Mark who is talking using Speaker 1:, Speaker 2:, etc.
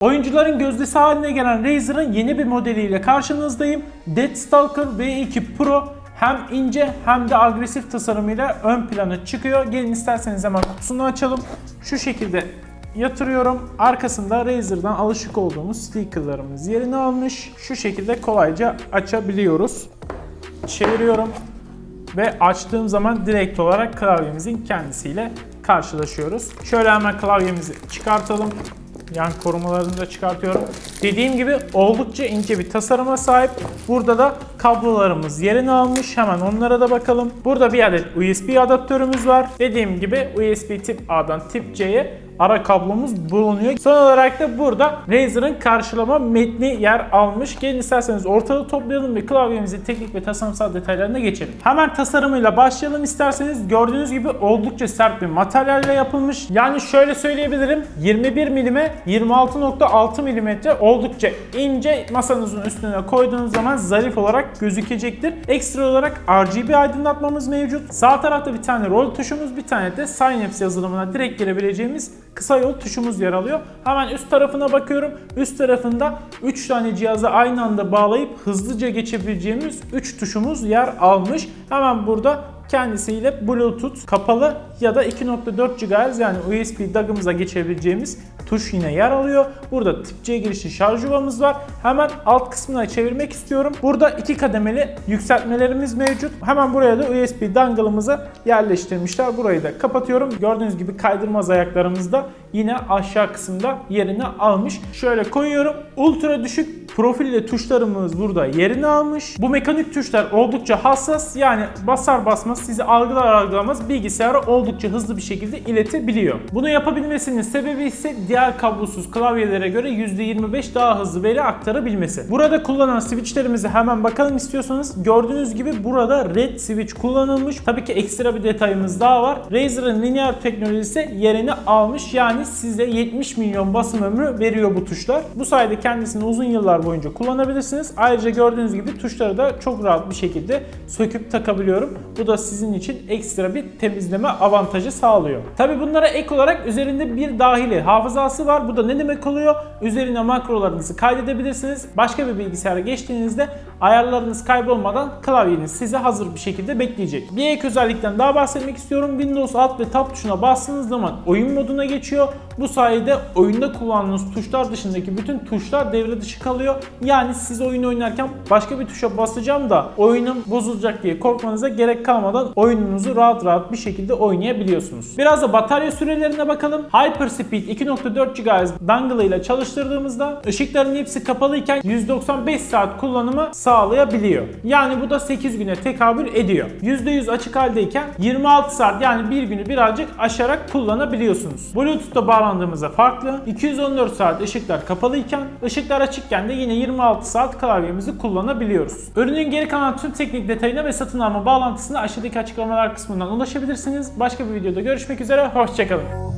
Speaker 1: Oyuncuların gözdesi haline gelen Razer'ın yeni bir modeliyle karşınızdayım. Deathstalker V2 Pro hem ince hem de agresif tasarımıyla ön plana çıkıyor. Gelin isterseniz hemen kutusunu açalım. Şu şekilde yatırıyorum. Arkasında Razer'dan alışık olduğumuz stickerlarımız yerini almış. Şu şekilde kolayca açabiliyoruz. Çeviriyorum ve açtığım zaman direkt olarak klavyemizin kendisiyle karşılaşıyoruz. Şöyle hemen klavyemizi çıkartalım. Yan korumalarını da çıkartıyorum. Dediğim gibi oldukça ince bir tasarıma sahip. Burada da kablolarımız yerini almış. Hemen onlara da bakalım. Burada bir adet USB adaptörümüz var. Dediğim gibi USB tip A'dan tip C'ye ara kablomuz bulunuyor. Son olarak da burada Razer'ın karşılama metni yer almış. Gelin isterseniz ortalığı toplayalım ve klavyemizin teknik ve tasarımsal detaylarına geçelim. Hemen tasarımıyla başlayalım isterseniz. Gördüğünüz gibi oldukça sert bir materyalle yapılmış. Yani şöyle söyleyebilirim. 21 milime 26.6 milimetre oldukça ince masanızın üstüne koyduğunuz zaman zarif olarak gözükecektir. Ekstra olarak RGB aydınlatmamız mevcut. Sağ tarafta bir tane rol tuşumuz, bir tane de Synapse yazılımına direkt girebileceğimiz kısa yol tuşumuz yer alıyor. Hemen üst tarafına bakıyorum. Üst tarafında 3 tane cihazı aynı anda bağlayıp hızlıca geçebileceğimiz 3 tuşumuz yer almış. Hemen burada kendisiyle Bluetooth kapalı ya da 2.4 GHz yani USB DAC'ımıza geçebileceğimiz tuş yine yer alıyor. Burada tip C girişli şarj yuvamız var. Hemen alt kısmına çevirmek istiyorum. Burada iki kademeli yükseltmelerimiz mevcut. Hemen buraya da USB dongle'ımızı yerleştirmişler. Burayı da kapatıyorum. Gördüğünüz gibi kaydırmaz ayaklarımız da yine aşağı kısımda yerini almış. Şöyle koyuyorum. Ultra düşük profilli tuşlarımız burada yerini almış. Bu mekanik tuşlar oldukça hassas. Yani basar basmaz sizi algılar algılamaz bilgisayara oldukça hızlı bir şekilde iletebiliyor. Bunu yapabilmesinin sebebi ise diğer kablosuz klavyelere göre %25 daha hızlı veri aktarabilmesi. Burada kullanılan switchlerimize hemen bakalım istiyorsanız. Gördüğünüz gibi burada red switch kullanılmış. Tabii ki ekstra bir detayımız daha var. Razer'ın linear teknolojisi yerini almış. Yani size 70 milyon basım ömrü veriyor bu tuşlar. Bu sayede kendisini uzun yıllar boyunca kullanabilirsiniz. Ayrıca gördüğünüz gibi tuşları da çok rahat bir şekilde söküp takabiliyorum. Bu da sizin için ekstra bir temizleme avantajı sağlıyor. Tabi bunlara ek olarak üzerinde bir dahili hafızası var. Bu da ne demek oluyor? Üzerine makrolarınızı kaydedebilirsiniz. Başka bir bilgisayara geçtiğinizde ayarlarınız kaybolmadan klavyeniz size hazır bir şekilde bekleyecek. Bir ek özellikten daha bahsetmek istiyorum. Windows Alt ve Tab tuşuna bastığınız zaman oyun moduna geçiyor. Bu sayede oyunda kullandığınız tuşlar dışındaki bütün tuşlar devre dışı kalıyor. Yani siz oyun oynarken başka bir tuşa basacağım da oyunum bozulacak diye korkmanıza gerek kalmadan oyununuzu rahat rahat bir şekilde oynayabiliyorsunuz. Biraz da batarya sürelerine bakalım. Hyperspeed 2.4 GHz dongle ile çalıştırdığımızda ışıkların hepsi kapalıyken 195 saat kullanımı sağlayabiliyor. Yani bu da 8 güne tekabül ediyor. %100 açık haldeyken 26 saat yani bir günü birazcık aşarak kullanabiliyorsunuz. Bluetooth'ta bağlandığımızda farklı. 214 saat ışıklar kapalıyken ışıklar açıkken de yine 26 saat klavyemizi kullanabiliyoruz. Ürünün geri kalan tüm teknik detayına ve satın alma bağlantısına açıklamalar kısmından ulaşabilirsiniz. Başka bir videoda görüşmek üzere. Hoşçakalın.